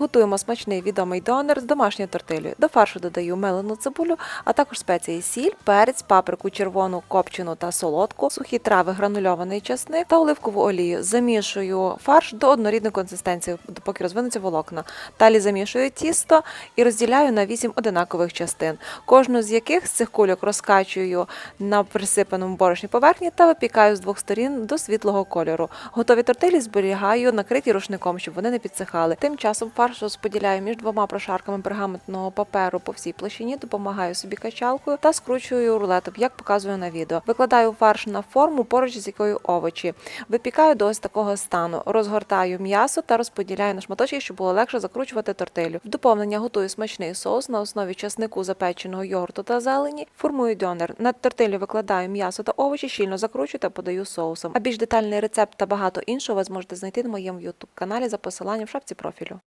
Готуємо смачний відомий донер з домашньою тортилею. До фаршу додаю мелену цибулю, а також спеції сіль, перець, паприку червону, копчену та солодку, сухі трави, гранульований часник та оливкову олію. Замішую фарш до однорідної консистенції, поки розвинуться волокна. Далі замішую тісто і розділяю на 8 одинакових частин, кожну з яких з цих кульок розкачую на присипаному борошні поверхні та випікаю з двох сторін до світлого кольору. Готові тортилі зберігаю накриті рушником, щоб вони не підсихали. Тим часом фарш розподіляю між двома прошарками пергаментного паперу по всій площині, допомагаю собі качалкою та скручую рулетом, як показую на відео. Викладаю фарш на форму, поруч з якою овочі. Випікаю до ось такого стану. Розгортаю м'ясо та розподіляю на шматочки, щоб було легше закручувати тортилю. В доповнення готую смачний соус на основі часнику, запеченого йогурту та зелені. Формую дьонер. На тортилю викладаю м'ясо та овочі, щільно закручую та подаю соусом. А більш детальний рецепт та багато іншого ви зможете знайти на моєму YouTube каналі за посиланням в шапці профілю.